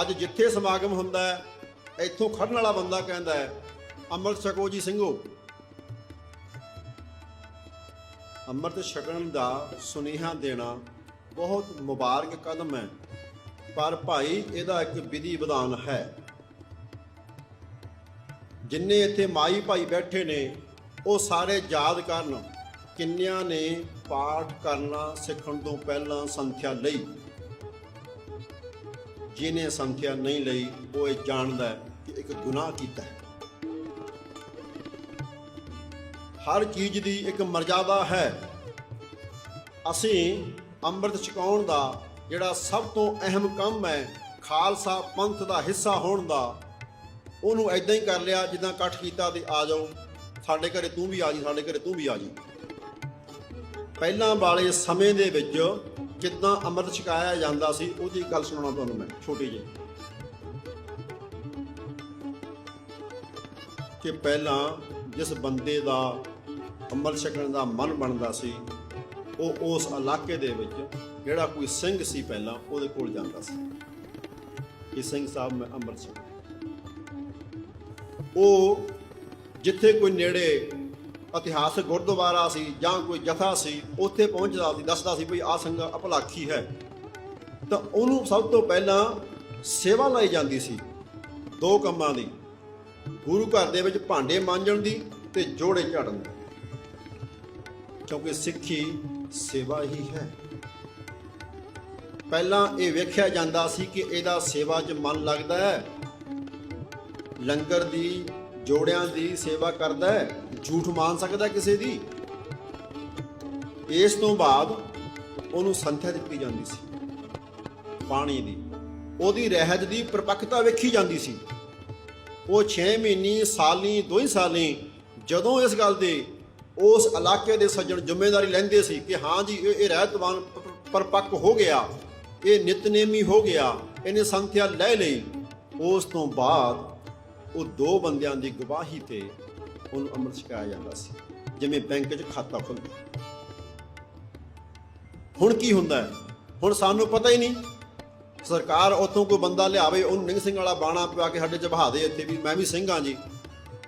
ਅੱਜ ਜਿੱਥੇ ਸਮਾਗਮ ਹੁੰਦਾ ਹੈ, ਇੱਥੋਂ ਖੜਨ ਵਾਲਾ ਬੰਦਾ ਕਹਿੰਦਾ ਹੈ ਅੰਮ੍ਰਿਤ ਛਕੋ ਜੀ ਸਿੰਘੋ। ਅੰਮ੍ਰਿਤ ਛਕਣ ਦਾ ਸੁਨੇਹਾ ਦੇਣਾ ਬਹੁਤ ਮੁਬਾਰਕ ਕਦਮ ਹੈ, ਪਰ ਭਾਈ ਇਹਦਾ ਇੱਕ ਵਿਧੀ ਵਿਧਾਨ ਹੈ। ਜਿੰਨੇ ਇੱਥੇ ਮਾਈ ਭਾਈ ਬੈਠੇ ਨੇ, ਉਹ ਸਾਰੇ ਯਾਦ ਕਰਨ ਕਿੰਨਿਆਂ ਨੇ ਪਾਠ ਕਰਨਾ ਸਿੱਖਣ ਤੋਂ ਪਹਿਲਾਂ ਸੰਥਿਆ ਲਈ। ਜਿਹਨੇ ਸੰਥਿਆ ਨਹੀਂ ਲਈ, ਉਹ ਇਹ ਜਾਣਦਾ ਹੈ ਕਿ ਇੱਕ ਗੁਨਾਹ ਕੀਤਾ ਹੈ। ਹਰ ਚੀਜ਼ ਦੀ ਇੱਕ ਮਰਜ਼ਾਦਾ ਹੈ। ਅਸੀਂ ਅੰਮ੍ਰਿਤ ਛਕਾਉਣ ਦਾ ਜਿਹੜਾ ਸਭ ਤੋਂ ਅਹਿਮ ਕੰਮ ਹੈ, ਖਾਲਸਾ ਪੰਥ ਦਾ ਹਿੱਸਾ ਹੋਣ ਦਾ, ਉਹਨੂੰ ਐਦਾਂ ਹੀ ਕਰ ਲਿਆ ਜਿੱਦਾਂ ਇਕੱਠ ਕੀਤਾ ਤੇ ਆ ਜਾਓ। ਸਾਡੇ ਘਰੇ ਤੂੰ ਵੀ ਆ ਜੀ, ਸਾਡੇ ਘਰੇ ਤੂੰ ਵੀ ਆ ਜੀ। ਪਹਿਲਾਂ ਵਾਲੇ ਸਮੇਂ ਦੇ ਵਿੱਚ ਕਿੱਦਾਂ ਅੰਮ੍ਰਿਤ ਛਕਾਇਆ ਜਾਂਦਾ ਸੀ, ਉਹਦੀ ਗੱਲ ਸੁਣਾਉਣਾ ਤੁਹਾਨੂੰ ਮੈਂ, ਛੋਟੀ ਜਿਹੀ। ਕਿ ਪਹਿਲਾਂ ਜਿਸ ਬੰਦੇ ਦਾ ਅੰਮ੍ਰਿਤ ਛਕਣ ਦਾ ਮਨ ਬਣਦਾ ਸੀ, ਉਹ ਉਸ ਇਲਾਕੇ ਦੇ ਵਿੱਚ ਜਿਹੜਾ ਕੋਈ ਸਿੰਘ ਸੀ ਪਹਿਲਾਂ, ਉਹਦੇ ਕੋਲ ਜਾਂਦਾ ਸੀ। ਕਿ ਸਿੰਘ ਸਾਹਿਬ, ਮੈਂ ਅੰਮ੍ਰਿਤ ਛਕਣਾ ਉਹ ਜਿੱਥੇ ਕੋਈ ਨੇੜੇ ਇਤਿਹਾਸਕ ਗੁਰਦੁਆਰਾ ਸੀ ਜਾਂ ਕੋਈ ਜਥਾ ਸੀ, ਉੱਥੇ ਪਹੁੰਚਦਾ ਸੀ, ਦੱਸਦਾ ਸੀ ਵੀ ਆ ਸੰਗ ਅਪਲਾਖੀ ਹੈ। ਤਾਂ ਉਹਨੂੰ ਸਭ ਤੋਂ ਪਹਿਲਾਂ ਸੇਵਾ ਲਈ ਜਾਂਦੀ ਸੀ ਦੋ ਕੰਮਾਂ ਦੀ, ਗੁਰੂ ਘਰ ਦੇ ਵਿੱਚ ਭਾਂਡੇ ਮਾਂਜਣ ਦੀ ਤੇ ਜੋੜੇ ਝਾੜਨ ਦੀ। ਕਿਉਂਕਿ ਸਿੱਖੀ ਸੇਵਾ ਹੀ ਹੈ। ਪਹਿਲਾਂ ਇਹ ਵੇਖਿਆ ਜਾਂਦਾ ਸੀ ਕਿ ਇਹਦਾ ਸੇਵਾ 'ਚ ਮਨ ਲੱਗਦਾ ਹੈ। ਲੰਗਰ ਦੀ ਜੋੜਿਆਂ ਦੀ ਸੇਵਾ ਕਰਦਾ ਹੈ। ਝੂਠ ਮਾਨ ਸਕਦਾ ਕਿਸੇ ਦੀ। ਇਸ ਤੋਂ ਬਾਅਦ ਉਹਨੂੰ ਸੰਥਿਆ ਦਿੱਤੀ ਜਾਂਦੀ ਸੀ। ਪਾਣੀ ਦੀ। ਉਹਦੀ ਰਹਿਤ ਦੀ ਪਰਪੱਕਤਾ ਵੇਖੀ ਜਾਂਦੀ ਸੀ। ਉਹ 6 ਮਹੀਨੇ, ਸਾਲੀ ਦੋ ਹੀ ਸਾਲੀ ਜਦੋਂ ਇਸ ਗੱਲ ਦੇ ਉਸ ਇਲਾਕੇ ਦੇ ਸੱਜਣ ਜ਼ਿੰਮੇਵਾਰੀ ਲੈਂਦੇ ਸੀ ਕਿ ਹਾਂ ਜੀ, ਇਹ ਇਹ ਰਹਿਤਵਾਨ ਪਰਪੱਕ ਹੋ ਗਿਆ। ਇਹ ਨਿਤਨੇਮੀ ਹੋ ਗਿਆ। ਇਹਨੇ ਸੰਥਿਆ ਲੈ ਲਈ। ਉਸ ਤੋਂ ਬਾਅਦ ਉਹ ਦੋ ਬੰਦਿਆਂ ਦੀ ਗਵਾਹੀ ਤੇ ਉਹਨੂੰ ਅੰਮ੍ਰਿਤ ਛਕਾਇਆ ਜਾਂਦਾ ਸੀ, ਜਿਵੇਂ ਬੈਂਕ 'ਚ ਖਾਤਾ ਖੁੱਲਦਾ। ਹੁਣ ਕੀ ਹੁੰਦਾ ਹੈ? ਹੁਣ ਸਾਨੂੰ ਪਤਾ ਹੀ ਨਹੀਂ। ਸਰਕਾਰ ਉੱਥੋਂ ਕੋਈ ਬੰਦਾ ਲਿਆਵੇ, ਉਹਨੂੰ ਨਿੰਗ ਸਿੰਘ ਵਾਲਾ ਬਾਣਾ ਪਵਾ ਕੇ ਸਾਡੇ ਚ ਬਹਾ ਦੇ ਇੱਥੇ ਵੀ, ਮੈਂ ਵੀ ਸਿੰਘ ਹਾਂ ਜੀ।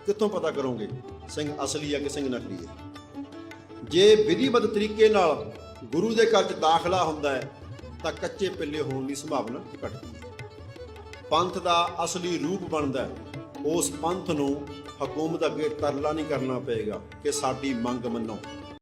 ਕਿੱਥੋਂ ਪਤਾ ਕਰੋਗੇ? ਸਿੰਘ ਅਸਲੀ ਹੈ ਕਿ ਸਿੰਘ ਨਕਲੀ ਹੈ? ਜੇ ਵਿਧੀਵਤ ਤਰੀਕੇ ਨਾਲ ਗੁਰੂ ਦੇ ਘਰ ਚ ਦਾਖਲਾ ਹੁੰਦਾ ਹੈ, ਤਾਂ ਕੱਚੇ ਪਿੱਲੇ ਹੋਣ ਦੀ ਸੰਭਾਵਨਾ ਘਟਦੀ ਹੈ। ਪੰਥ ਦਾ ਅਸਲੀ ਰੂਪ ਬਣਦਾ ਹੈ। ਉਸ ਪੰਥ ਨੂੰ ਹਕੂਮਤ ਅੱਗੇ ਤਰਲਾ ਨਹੀਂ ਕਰਨਾ ਪਏਗਾ ਕਿ ਸਾਡੀ ਮੰਗ ਮੰਨੋ।